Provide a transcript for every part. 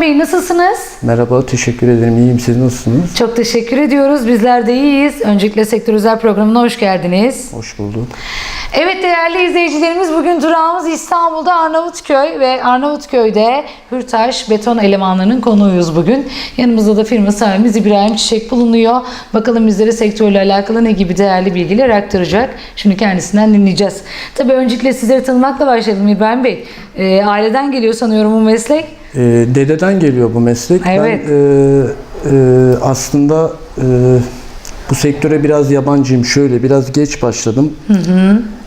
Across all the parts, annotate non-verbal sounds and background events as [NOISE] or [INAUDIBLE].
Bey nasılsınız? Merhaba, teşekkür ederim. İyiyim. Siz nasılsınız? Çok teşekkür ediyoruz. Bizler de iyiyiz. Öncelikle Sektör Özel programına hoş geldiniz. Hoş bulduk. Evet değerli izleyicilerimiz bugün durağımız İstanbul'da Arnavutköy ve Arnavutköy'de Hürtaş beton elemanlarının konuğuyuz bugün. Yanımızda da firma sahibimiz İbrahim Çiçek bulunuyor. Bakalım bizlere sektörle alakalı ne gibi değerli bilgiler aktaracak. Şimdi kendisinden dinleyeceğiz. Tabii öncelikle sizleri tanımakla başlayalım İbrahim Bey. Ee, aileden geliyor sanıyorum bu meslek. Ee, dededen geliyor bu meslek. Evet. Ben e, e, aslında e, bu sektöre biraz yabancıyım. Şöyle biraz geç başladım.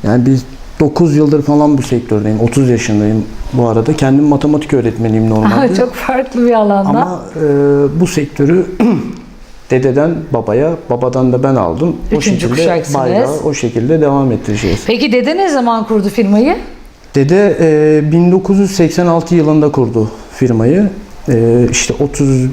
Yani biz 9 yıldır falan bu sektördeyim. 30 yaşındayım bu arada. Kendim matematik öğretmeniyim normalde. Çok farklı bir alanda. Ama e, bu sektörü [CLEARS THROAT] dededen babaya, babadan da ben aldım. o Üçüncü şekilde kuşaksınız. bayrağı o şekilde devam ettireceğiz. Peki dede ne zaman kurdu firmayı? Dede e, 1986 yılında kurdu firmayı. E, işte 30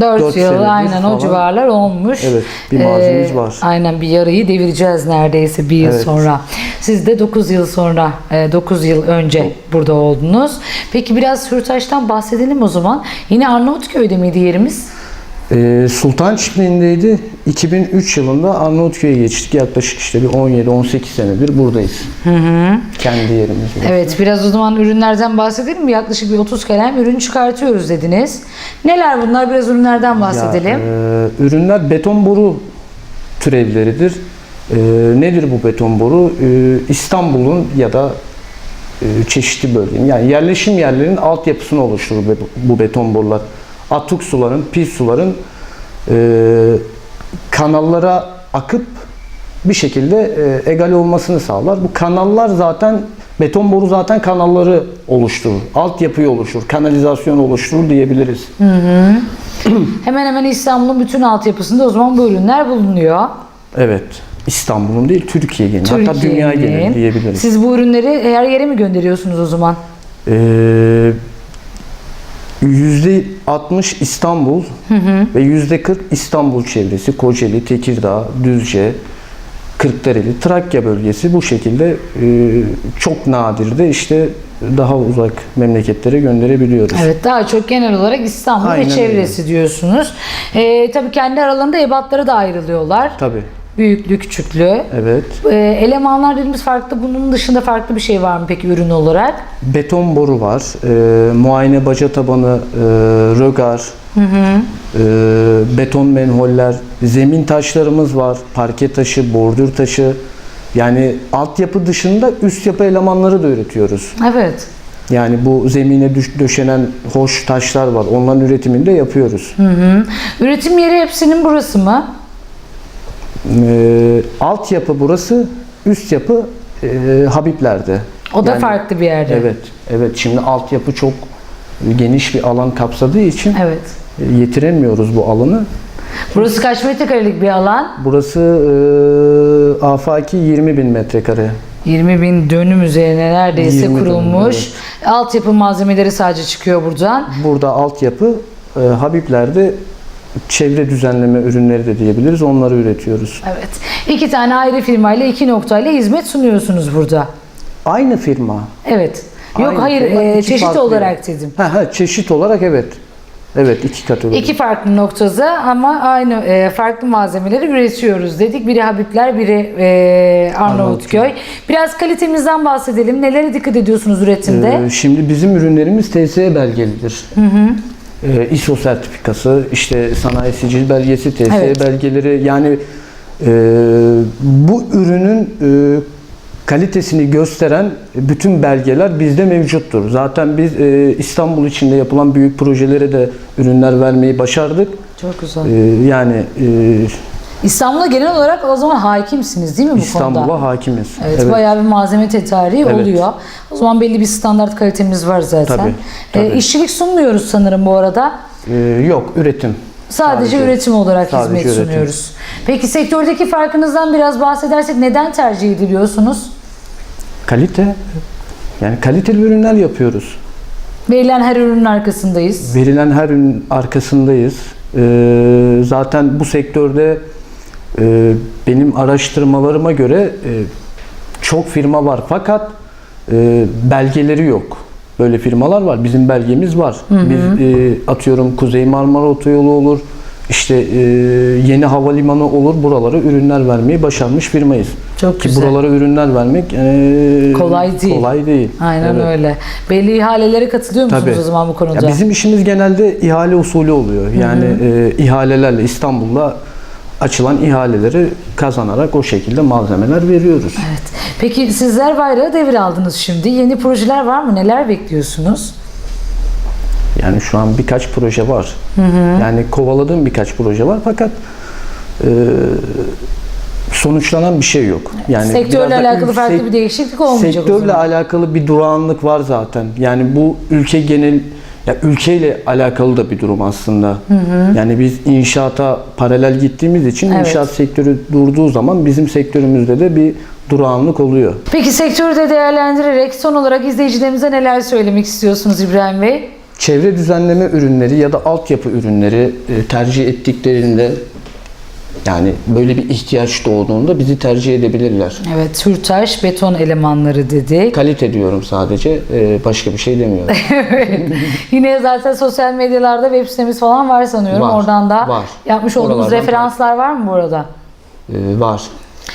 4 Dört yıl senedir aynen o falan. civarlar olmuş. Evet, bir mazimiz var. Aynen bir yarıyı devireceğiz neredeyse bir yıl Evet. sonra. Siz de 9 yıl sonra, 9 yıl önce burada oldunuz. Peki biraz Hürtaş'tan bahsedelim o zaman. Yine Arnavutköy'de miydi yerimiz? E, Sultan Çiftliği'ndeydi. 2003 yılında Arnavutköy'e geçtik. Yaklaşık işte bir 17-18 senedir buradayız. Kendi yerimiz. burası. Evet biraz o zaman ürünlerden bahsedelim mi? Yaklaşık bir 30 kalem ürün çıkartıyoruz dediniz. Neler bunlar? Biraz ürünlerden bahsedelim. Ya, e, ürünler beton boru türevleridir. E, nedir bu beton boru? E, İstanbul'un ya da e, çeşitli bölgenin yani yerleşim yerlerinin altyapısını oluşturur bu beton borular. Atık suların, pis suların e, kanallara akıp bir şekilde e, egal olmasını sağlar. Bu kanallar zaten beton boru zaten kanalları oluşturur. Altyapıyı oluşturur, kanalizasyon oluşturur diyebiliriz. [CLEARS THROAT] Hemen hemen İstanbul'un bütün altyapısında o zaman bu ürünler bulunuyor. Evet. İstanbul'un değil, Türkiye geneli. Hatta dünya geneli diyebiliriz. Siz bu ürünleri her yere mi gönderiyorsunuz o zaman? Ee, %60 İstanbul ve %40 İstanbul çevresi, Kocaeli, Tekirdağ, Düzce, Kırklareli, Trakya bölgesi bu şekilde e, çok nadir de işte daha uzak memleketlere gönderebiliyoruz. Evet daha çok genel olarak İstanbul Aynen ve çevresi diyorsunuz. Ee, tabii kendi aralarında ebatları da ayrılıyorlar. Tabii. Büyüklü, küçüklü. Evet. Ee, elemanlar dediğimiz farklı. Bunun dışında farklı bir şey var mı peki ürün olarak? Beton boru var, e, muayene baca tabanı, e, rögar, e, beton menholler, zemin taşlarımız var, parke taşı, bordür taşı. Yani altyapı dışında üst yapı elemanları da üretiyoruz. Evet. Yani bu zemine düş- döşenen hoş taşlar var. Onların üretimini de yapıyoruz. Hı. Üretim yeri hepsinin burası mı? E, altyapı burası, üst yapı e, Habibler'de. O da Yani- farklı bir yerde. Evet, evet. Şimdi altyapı çok geniş bir alan kapsadığı için Evet. e, yetiremiyoruz bu alanı. Burası kaç metrekarelik bir alan? Burası e, afaki 20 bin metrekare. 20 bin dönüm üzerine neredeyse 20 dönüm, kurulmuş. Altyapı malzemeleri sadece çıkıyor buradan. Burada altyapı, e, Habibler'de çevre düzenleme ürünleri de diyebiliriz. Onları üretiyoruz. Evet. İki tane ayrı firmayla iki noktayla hizmet sunuyorsunuz burada. Aynı firma. Evet. Yok Aynı hayır firma, e, iki çeşit farklı olarak dedim. Ha, ha, çeşit olarak evet. Evet iki kategori. İki farklı noktada ama aynı e, farklı malzemeleri üretiyoruz dedik. Biri Habibler, biri e, Arnavutköy. Biraz kalitemizden bahsedelim. Nelere dikkat ediyorsunuz üretimde? Ee, şimdi bizim ürünlerimiz TSE belgelidir. Ee, ISO sertifikası, işte sanayi sicil belgesi, TSE Evet. belgeleri yani e, bu ürünün e, kalitesini gösteren bütün belgeler bizde mevcuttur. Zaten biz e, İstanbul içinde yapılan büyük projelere de ürünler vermeyi başardık. Çok güzel. E, yani e, İstanbul'a genel olarak o zaman hakimsiniz değil mi bu konuda? İstanbul'a hakimiz. Evet, bayağı bir malzeme tetariği Evet. oluyor. O zaman belli bir standart kalitemiz var zaten. Tabii, E, tabii. işçilik sunmuyoruz sanırım bu arada. E, yok üretim. Sadece, Sadece- üretim olarak sadece hizmet üretim. sunuyoruz. Peki sektördeki farkınızdan biraz bahsedersek neden tercih ediliyorsunuz? Kalite. Yani kaliteli ürünler yapıyoruz. Verilen her ürünün arkasındayız. Verilen her ürün arkasındayız. Ee, zaten bu sektörde e, benim araştırmalarıma göre e, çok firma var fakat e, belgeleri yok. böyle firmalar var. Bizim belgemiz var. Biz e, atıyorum Kuzey Marmara Otoyolu olur. işte e, yeni havalimanı olur. Buralara ürünler vermeyi başarmış firmayız. Çok Ki güzel. buralara ürünler vermek e, Kolay değil. Kolay değil. Aynen Evet. öyle. Belli ihalelere katılıyor musunuz Tabii. o zaman bu konuda? Ya bizim işimiz genelde ihale usulü oluyor. Yani e, ihalelerle İstanbul'da açılan ihaleleri kazanarak o şekilde malzemeler veriyoruz. Evet. Peki sizler bayrağı devraldınız şimdi. Yeni projeler var mı? Neler bekliyorsunuz? Yani şu an birkaç proje var. Yani kovaladığım birkaç proje var fakat e, sonuçlanan bir şey yok. Yani Sektörle alakalı farklı bir değişiklik olmayacak Sektörle alakalı bir durağanlık var zaten. Yani bu ülke genel ya ülkeyle alakalı da bir durum aslında. Yani biz inşaata paralel gittiğimiz için Evet. inşaat sektörü durduğu zaman bizim sektörümüzde de bir durağanlık oluyor. Peki sektörü de değerlendirerek son olarak izleyicilerimize neler söylemek istiyorsunuz İbrahim Bey? Çevre düzenleme ürünleri ya da altyapı ürünleri e, tercih ettiklerinde yani böyle bir ihtiyaç doğduğunda bizi tercih edebilirler. Evet, Türtaş beton elemanları dedik. Kalite diyorum sadece, e, başka bir şey demiyorum. [LAUGHS] Yine zaten sosyal medyalarda web sitemiz falan var sanıyorum. Var, Oradan da var. yapmış olduğumuz Oralardan referanslar var mı burada? E, var,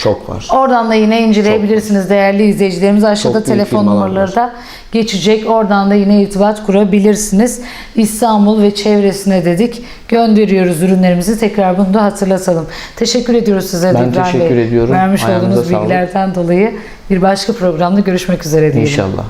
çok var. Oradan da yine inceleyebilirsiniz değerli izleyicilerimiz. Aşağıda Çok telefon numaraları da geçecek. Oradan da yine irtibat kurabilirsiniz. İstanbul ve çevresine dedik. Gönderiyoruz ürünlerimizi. Tekrar bunu da hatırlatalım. Teşekkür ediyoruz size Ben İbrahim teşekkür Bey. ediyorum. Vermiş Ayağınıza olduğunuz sağlık. bilgilerden dolayı bir başka programda görüşmek üzere diyelim. İnşallah.